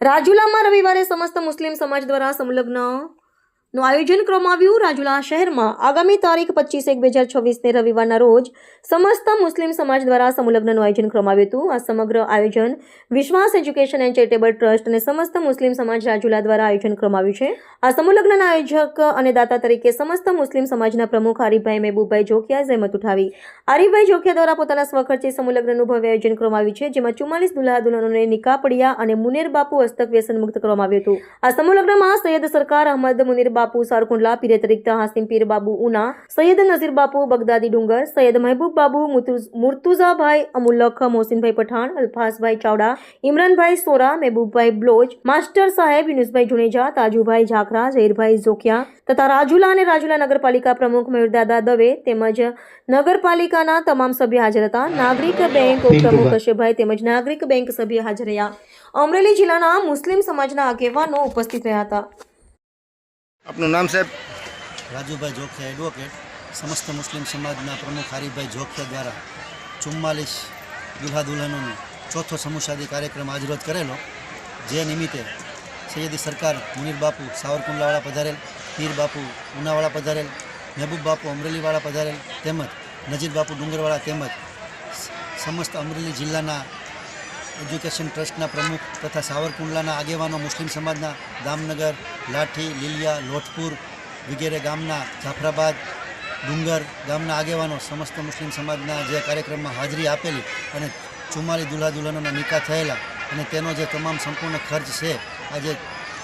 રાજુલામાં રવિવારે સમસ્ત મુસ્લિમ સમાજ દ્વારા સંલગ્ન નું આયોજન કરવામાં આવ્યું. રાજુલા શહેરમાં આગામી તારીખ પચીસ એક બે હજાર છવ્વીસને રવિવારના રોજ સમસ્ત મુસ્લિમ સમાજ દ્વારા સમુલગ્નનું આયોજન કરવામાં આવ્યું હતું. આ સમગ્ર આયોજન વિશ્વાસ, એજ્યુકેશન એન્ડ ચેરિટેબલ ટ્રસ્ટ અને સમસ્ત મુસ્લિમ સમાજ રાજુલા દ્વારા આયોજન કરવામાં આવ્યું છે. આ સમુલગ્નના આયોજક અને દાતા તરીકે સમસ્ત મુસ્લિમ સમાજના પ્રમુખ આરીફભાઈ મહેબૂબભાઈ જોખિયા જહેમત ઉઠાવી. આરીફભાઈ જોખિયા દ્વારા પોતાના સ્વખર્ચે સમુલગ્નનું ભવ્ય આયોજન કરવામાં આવ્યું છે, જેમાં ચુમ્માલીસ દુલ્હા દુલ્હનોને નિકાપડિયા અને મુનેર બાપુ હસ્તક વ્યસન મુક્ત કરવામાં આવ્યું હતું. આ સમુલગ્નમાં સૈયદ સરકાર અહમદ મુનીર બાપુ સારકુંડલા પીરે હાસિમ પીર બાબુ ઉના સૈયદ નઝીર બાપુ બગદાદી ડુંગર સૈયદ મહેબૂબ બાબુ મુર્તુઝાભાઈ અમુલ્લખ મોહસિનભાઈ પઠાણ અલ્ફાઝભાઈ ચાવડા ઇમરાનભાઈ સોરા મહેબૂબભાઈ બ્લોચ માસ્ટર સાહેબ યુનુસભાઈ જુનેજા તાજુભાઈ ઝાખરા ઝહીરભાઈ ઝોખિયા તથા રાજુલા અને રાજુલા નગરપાલિકા પ્રમુખ મયુરદાદા દવે તેમજ નગરપાલિકાના તમામ સભ્ય હાજર હતા. નાગરિક બેંક પ્રમુખ કશ્યપભાઈ તેમજ નાગરિક બેંક સભ્ય હાજર રહ્યા. અમરેલી જિલ્લાના મુસ્લિમ સમાજના આગેવાનો ઉપસ્થિત રહ્યા હતા. આપનું નામ સાહેબ? રાજુભાઈ જોખિયા એડવોકેટ સમસ્ત મુસ્લિમ સમાજના પ્રમુખ હરીભાઈ જોખિયા દ્વારા ચુમ્માલીસ દુલ્હા દુલ્હનોનો ચોથો સમૂહશાદી કાર્યક્રમ આજરોજ કરેલો, જે નિમિત્તે સૈયદી સરકાર મુનીર બાપુ સાવરકુંડલાવાળા પધારેલ, પીર બાપુ ઉનાવાળા પધારેલ, મહેબૂબ બાપુ અમરેલીવાળા પધારેલ તેમજ નજીર બાપુ ડુંગરવાળા તેમજ સમસ્ત અમરેલી જિલ્લાના એજ્યુકેશન ટ્રસ્ટના પ્રમુખ તથા સાવરકુંડલાના આગેવાનો મુસ્લિમ સમાજના દામનગર લાઠી, લીલિયા લોઠપુર વગેરે ગામના જાફરાબાદ, ડુંગર ગામના આગેવાનો સમસ્ત મુસ્લિમ સમાજના જે કાર્યક્રમમાં હાજરી આપેલી અને ચુમ્માલી દુલ્હા દુલ્હનોના નિકાહ થયેલા અને તેનો જે તમામ સંપૂર્ણ ખર્ચ છે, આજે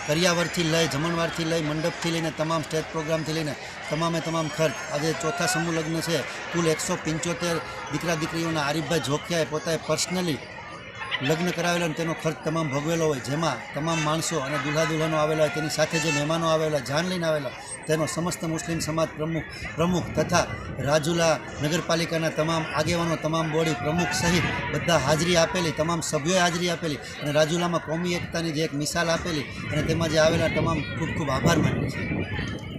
કરિયાવરથી લઈ, જમણવારથી લઈ, મંડપથી લઈને, તમામ સ્ટેજ પ્રોગ્રામથી લઈને, તમામે તમામ ખર્ચ, આજે ચોથા સમૂહ લગ્ન છે, કુલ એકસો પંચોતેર દીકરા દીકરીઓના આરીફભાઈ જોખિયાએ પોતાએ પર્સનલી લગ્ન કરાવેલો અને તેનો ખર્ચ તમામ ભોગવેલો હોય. જેમાં તમામ માણસો અને દુલ્હા દુલ્હનો આવેલા હોય, તેની સાથે જે મહેમાનો આવેલા, જાન લઈને આવેલા તેનો સમસ્ત મુસ્લિમ સમાજ પ્રમુખ પ્રમુખ તથા રાજુલા નગરપાલિકાના તમામ આગેવાનો, તમામ બોડી પ્રમુખ સહિત બધા હાજરી આપેલી, તમામ સભ્યોએ હાજરી આપેલી અને રાજુલામાં કોમી એકતાની જે એક મિસાલ આપેલી અને તેમાં જે આવેલા તમામ ખૂબ ખૂબ આભાર માન્યો છીએ